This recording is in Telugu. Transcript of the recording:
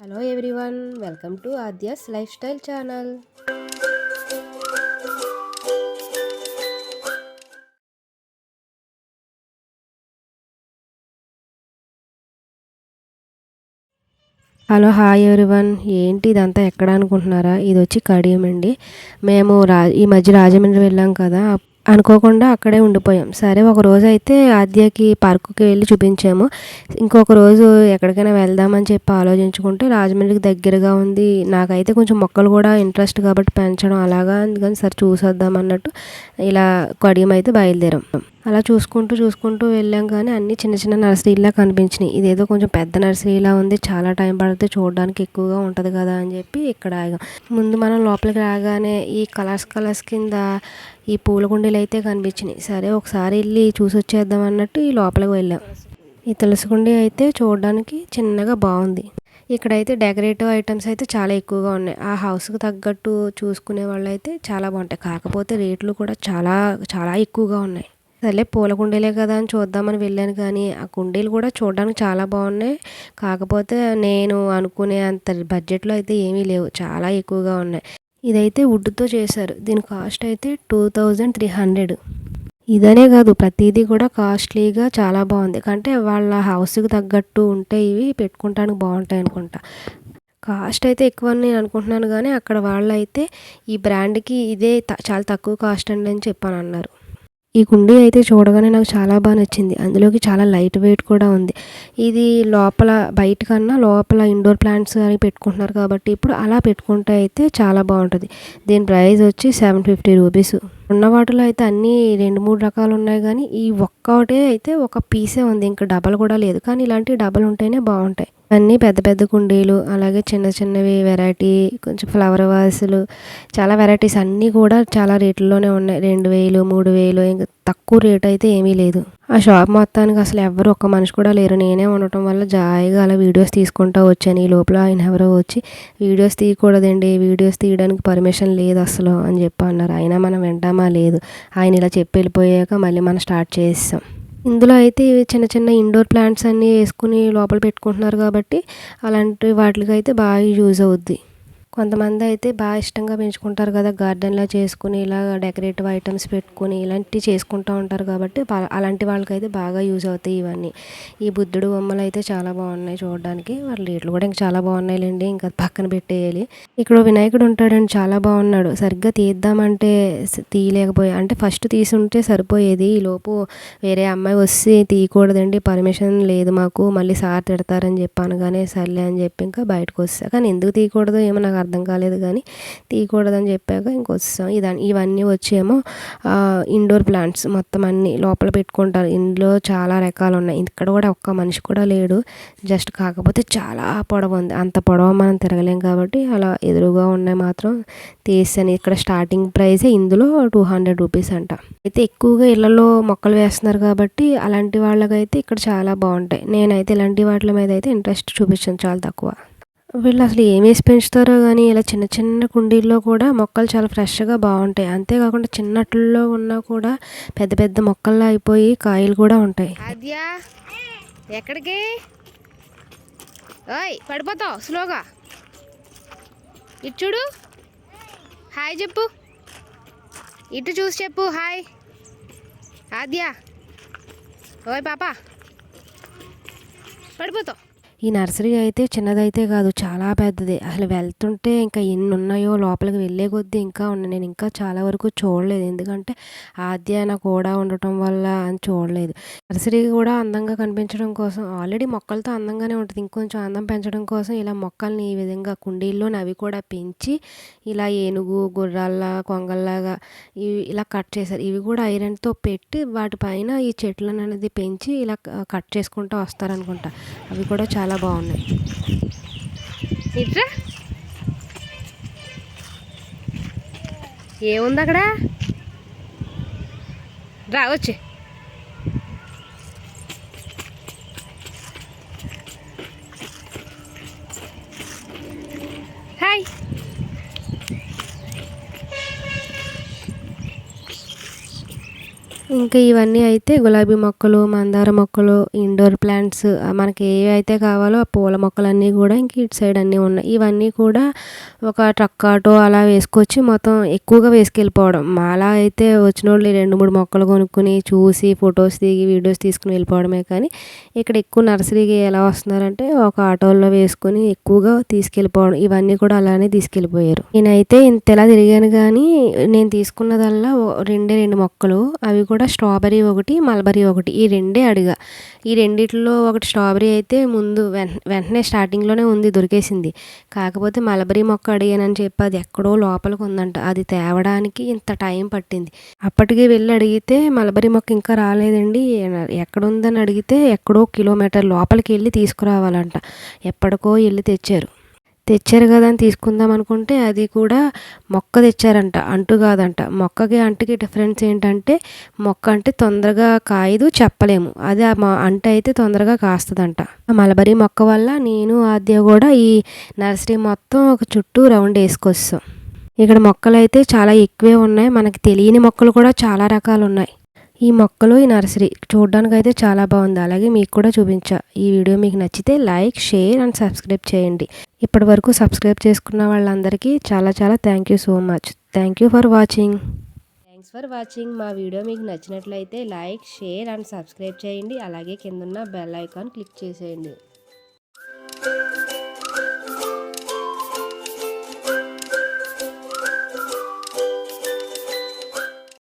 Hello everyone welcome to Aadya's lifestyle channel hello hi everyone ఏంటి ఇదంతా ఎక్కడ అనుకుంటున్నారా? ఇది వచ్చి కడియం అండి. మేము రా ఈ మధ్య రాజమండ్రి వెళ్ళాం కదా అనుకోకుండా అక్కడే ఉండిపోయాం. సరే ఒక రోజు అయితే ఆద్యకి పార్కుకి వెళ్ళి చూపించాము. ఇంకొక రోజు ఎక్కడికైనా వెళ్దామని చెప్పి ఆలోచించుకుంటే రాజమండ్రికి దగ్గరగా ఉంది. నాకైతే కొంచెం మొక్కలు కూడా ఇంట్రెస్ట్ కాబట్టి పెంచడం అలాగా అందుకని సరే చూసేద్దాం అన్నట్టు ఇలా కడియం అయితే బయలుదేరాం. అలా చూసుకుంటూ చూసుకుంటూ వెళ్ళాం కానీ అన్ని చిన్న చిన్న నర్సరీలా కనిపించినాయి. ఇదేదో కొంచెం పెద్ద నర్సరీలా ఉంది. చాలా టైం పడితే చూడడానికి ఎక్కువగా ఉంటుంది కదా అని చెప్పి ఇక్కడ ఆగాం. ముందు మనం లోపలికి రాగానే ఈ కలర్స్ కలర్స్ కింద ఈ పూల కుండీలు అయితే కనిపించినాయి. సరే ఒకసారి వెళ్ళి చూసి వచ్చేద్దాం అన్నట్టు ఈ లోపలికి వెళ్ళాం. ఈ తులసి కుండీ అయితే చూడడానికి చిన్నగా బాగుంది. ఇక్కడైతే డెకరేటివ్ ఐటమ్స్ అయితే చాలా ఎక్కువగా ఉన్నాయి. ఆ హౌస్కి తగ్గట్టు చూసుకునే వాళ్ళు అయితే చాలా బాగుంటాయి. కాకపోతే రేట్లు కూడా చాలా చాలా ఎక్కువగా ఉన్నాయి. సర్లే పూల కుండీలే కదా అని చూద్దామని వెళ్ళాను కానీ ఆ కుండీలు కూడా చూడడానికి చాలా బాగున్నాయి. కాకపోతే నేను అనుకునే అంత బడ్జెట్లో అయితే ఏమీ లేవు చాలా ఎక్కువగా ఉన్నాయి. ఇదైతే వుడ్తో చేశారు. దీని కాస్ట్ అయితే టూ థౌజండ్ త్రీ హండ్రెడ్. ఇదనే కాదు ప్రతిదీ కూడా కాస్ట్లీగా చాలా బాగుంది. అంటే వాళ్ళ హౌస్కి తగ్గట్టు ఉంటే ఇవి పెట్టుకుంటానికి బాగుంటాయి అనుకుంటా. కాస్ట్ అయితే ఎక్కువ అని నేను అనుకుంటున్నాను కానీ అక్కడ వాళ్ళు అయితే ఈ బ్రాండ్కి ఇదే చాలా తక్కువ కాస్ట్ అండి అని చెప్పాను అన్నారు ఈ కుండీ అయితే చూడగానే నాకు చాలా బాగా నచ్చింది. అందులోకి చాలా లైట్ వెయిట్ కూడా ఉంది. ఇది లోపల బయట కన్నా లోపల ఇండోర్ ప్లాంట్స్ అని పెట్టుకుంటున్నారు కాబట్టి ఇప్పుడు అలా పెట్టుకుంటే అయితే చాలా బాగుంటుంది. దీని ప్రైస్ వచ్చి సెవెన్ ఫిఫ్టీ రూపీస్ ఉన్న వాటిలో అయితే అన్నీ రెండు మూడు రకాలు ఉన్నాయి కానీ ఈ ఒక్కటే అయితే ఒక పీసే ఉంది. ఇంకా డబల్ కూడా లేదు. కానీ ఇలాంటి డబల్ ఉంటేనే బాగుంటాయి. అన్నీ పెద్ద పెద్ద కుండీలు అలాగే చిన్న చిన్నవి వెరైటీ కొంచెం ఫ్లవర్ వాసులు చాలా వెరైటీస్ అన్నీ కూడా చాలా రేట్లలోనే ఉన్నాయి. రెండు వేలు మూడు వేలు ఇంకా తక్కువ రేట్ అయితే ఏమీ లేదు. ఆ షాప్ మొత్తానికి అసలు ఎవరు ఒక్క మనిషి కూడా లేరు. నేనే ఉండటం వల్ల జాయిగా అలా వీడియోస్ తీసుకుంటూ వచ్చాను. ఈ లోపల ఆయన ఎవరో వచ్చి వీడియోస్ తీయకూడదండి వీడియోస్ తీయడానికి పర్మిషన్ లేదు అసలు అని చెప్పి అన్నారు. అయినా మనం వింటామా లేదు. ఆయన ఇలా చెప్పి వెళ్ళిపోయాక మళ్ళీ మనం స్టార్ట్ చేసాం ఇందులో అయితే ఇవి చిన్న చిన్న ఇండోర్ ప్లాంట్స్ అన్నీ వేసుకుని లోపల పెట్టుకుంటున్నారు కాబట్టి అలాంటి వాటికి అయితే బాగా యూజ్ అవుద్ది. కొంతమంది అయితే బాగా ఇష్టంగా పెంచుకుంటారు కదా గార్డెన్లా చేసుకుని ఇలా డెకరేటివ్ ఐటమ్స్ పెట్టుకుని ఇలాంటివి చేసుకుంటూ ఉంటారు కాబట్టి అలాంటి వాళ్ళకైతే బాగా యూజ్ అవుతాయి ఇవన్నీ. ఈ బుద్ధుడు బొమ్మలు అయితే చాలా బాగున్నాయి చూడడానికి. వాళ్ళ రేట్లు కూడా ఇంకా చాలా బాగున్నాయిలేండి ఇంకా పక్కన పెట్టేయాలి. ఇక్కడ వినాయకుడు ఉంటాడండి చాలా బాగున్నాడు. సరిగ్గా తీద్దామంటే తీయలేకపోయా అంటే ఫస్ట్ తీసుంటే సరిపోయేది. ఈ లోపు వేరే అమ్మాయి వస్తే తీయకూడదండి పర్మిషన్ లేదు మాకు మళ్ళీ సార్ తిడతారని చెప్పాను కానీ సర్లే అని చెప్పి ఇంకా బయటకు వస్తా. కానీ ఎందుకు తీయకూడదు ఏమో నాకు అర్థం కాలేదు కానీ తీయకూడదని చెప్పాక ఇంకొస్తాం ఇదని ఇవన్నీ వచ్చేమో ఇండోర్ ప్లాంట్స్ మొత్తం అన్నీ లోపల పెట్టుకుంటారు. ఇందులో చాలా రకాలు ఉన్నాయి. ఇక్కడ కూడా ఒక్క మనిషి కూడా లేడు. జస్ట్ కాకపోతే చాలా పొడవు ఉంది. అంత పొడవ మనం తిరగలేం కాబట్టి అలా ఎదురుగా ఉన్నాయి మాత్రం తీసాను ఇక్కడ స్టార్టింగ్ ప్రైస్ ఇందులో టూ హండ్రెడ్ రూపీస్ అంట. అయితే ఎక్కువగా ఇళ్ళలో మొక్కలు వేస్తున్నారు కాబట్టి అలాంటి వాళ్ళకైతే ఇక్కడ చాలా బాగుంటాయి. నేనైతే ఇలాంటి వాటి మీద అయితే ఇంట్రెస్ట్ చూపించాను. చాలా తక్కువ. వీళ్ళు అసలు ఏమేసి వేసి పెంచుతారో కానీ ఇలా చిన్న చిన్న కుండీల్లో కూడా మొక్కలు చాలా ఫ్రెష్గా బాగుంటాయి. అంతేకాకుండా చిన్నట్లో ఉన్నా కూడా పెద్ద పెద్ద మొక్కల్లో అయిపోయి కాయలు కూడా ఉంటాయి. అద్యా ఎక్కడికి? ఓయ్ పడిపోతావు స్లోగా. ఇటు చూడు. హాయ్ చెప్పు. ఇటు చూసి చెప్పు హాయ్. ఆద్యా. ఓయ్ పాప. పడిపోతావు. ఈ నర్సరీ అయితే చిన్నదైతే కాదు చాలా పెద్దది. అసలు వెళ్తుంటే ఇంకా ఎన్ని ఉన్నాయో లోపలికి వెళ్ళే కొద్దీ ఇంకా ఉన్నాయి. నేను ఇంకా చాలా వరకు చూడలేదు. ఎందుకంటే ఆద్యాన కూడా ఉండటం వల్ల అని చూడలేదు. నర్సరీ కూడా అందంగా కనిపించడం కోసం ఆల్రెడీ మొక్కలతో అందంగానే ఉంటుంది. ఇంకొంచెం అందం పెంచడం కోసం ఇలా మొక్కల్ని ఈ విధంగా కుండీల్లో అవి కూడా పెంచి ఇలా ఏనుగు గుర్రాల్లా కొంగల్లాగా ఇవి ఇలా కట్ చేశారు. ఇవి కూడా ఐరన్తో పెట్టి వాటిపైన ఈ చెట్లను అనేది పెంచి ఇలా కట్ చేసుకుంటూ వస్తారనుకుంటా. అవి కూడా చాలా చాలా బాగున్నాయి. ఇట్రా. ఏముంది అక్కడ? రావచ్చు హాయ్. ఇంకా ఇవన్నీ అయితే గులాబీ మొక్కలు మందార మొక్కలు ఇండోర్ ప్లాంట్స్ మనకి ఏవైతే అయితే కావాలో ఆ పూల మొక్కలన్నీ కూడా ఇంక ఇటు సైడ్ అన్నీ ఉన్నాయి. ఇవన్నీ కూడా ఒక ట్రక్ ఆటో అలా వేసుకొచ్చి మొత్తం ఎక్కువగా వేసుకెళ్ళిపోవడం. మాలా అయితే వచ్చిన వాళ్ళు రెండు మూడు మొక్కలు కొనుక్కుని చూసి ఫొటోస్ దిగి వీడియోస్ తీసుకుని వెళ్ళిపోవడమే కానీ ఇక్కడ ఎక్కువ నర్సరీకి ఎలా వస్తున్నారంటే ఒక ఆటోలో వేసుకొని ఎక్కువగా తీసుకెళ్ళిపోవడం. ఇవన్నీ కూడా అలానే తీసుకెళ్ళిపోయారు. నేనైతే ఇంత ఎలా తిరిగాను కానీ నేను తీసుకున్నదల్లా ఓ- రెండే రెండు మొక్కలు. అవి కూడా స్ట్రాబెరీ ఒకటి మల్బరీ ఒకటి ఈ రెండే అడిగా. ఈ రెండిట్లో ఒకటి స్ట్రాబెరీ అయితే ముందు వెన్ వెంటనే స్టార్టింగ్లోనే ఉంది దొరికేసింది. కాకపోతే మల్బరీ మొక్క అడిగానని చెప్పి అది ఎక్కడో లోపలికి ఉందంట. అది తేవడానికి ఇంత టైం పట్టింది. అప్పటికి వెళ్ళి అడిగితే మల్బరీ మొక్క ఇంకా రాలేదండి. ఎక్కడ ఉందని అడిగితే ఎక్కడో కిలోమీటర్ లోపలికి వెళ్ళి తీసుకురావాలంట. ఎప్పటికో వెళ్ళి తెచ్చారు. తెచ్చారు కదా అని తీసుకుందాం అనుకుంటే అది కూడా మొక్క తెచ్చారంట అంటు కాదంట. మొక్కకి అంటుకి డిఫరెన్స్ ఏంటంటే మొక్క అంటే తొందరగా కాయదు చెప్పలేము. అది ఆ అంట అయితే తొందరగా కాస్తుందంట. ఆ మలబరీ మొక్క వల్ల నేను ఆద్య కూడా ఈ నర్సరీ మొత్తం ఒక చుట్టూ రౌండ్ వేసుకొస్తాం. ఇక్కడ మొక్కలు అయితే చాలా ఎక్కువే ఉన్నాయి. మనకి తెలియని మొక్కలు కూడా చాలా రకాలు ఉన్నాయి. ఈ మొక్కలు ఈ నర్సరీ చూడడానికి అయితే చాలా బాగుంది. అలాగే మీకు కూడా చూపించా. ఈ వీడియో మీకు నచ్చితే లైక్ షేర్ అండ్ సబ్స్క్రైబ్ చేయండి. ఇప్పటి వరకు సబ్స్క్రైబ్ చేసుకున్న వాళ్ళందరికీ చాలా చాలా thank you so much. Thank you for watching. Thanks for watching. మా వీడియో మీకు నచ్చినట్లయితే లైక్ షేర్ అండ్ సబ్స్క్రైబ్ చేయండి. అలాగే కింద బెల్ ఐకాన్ క్లిక్ చేసేయండి.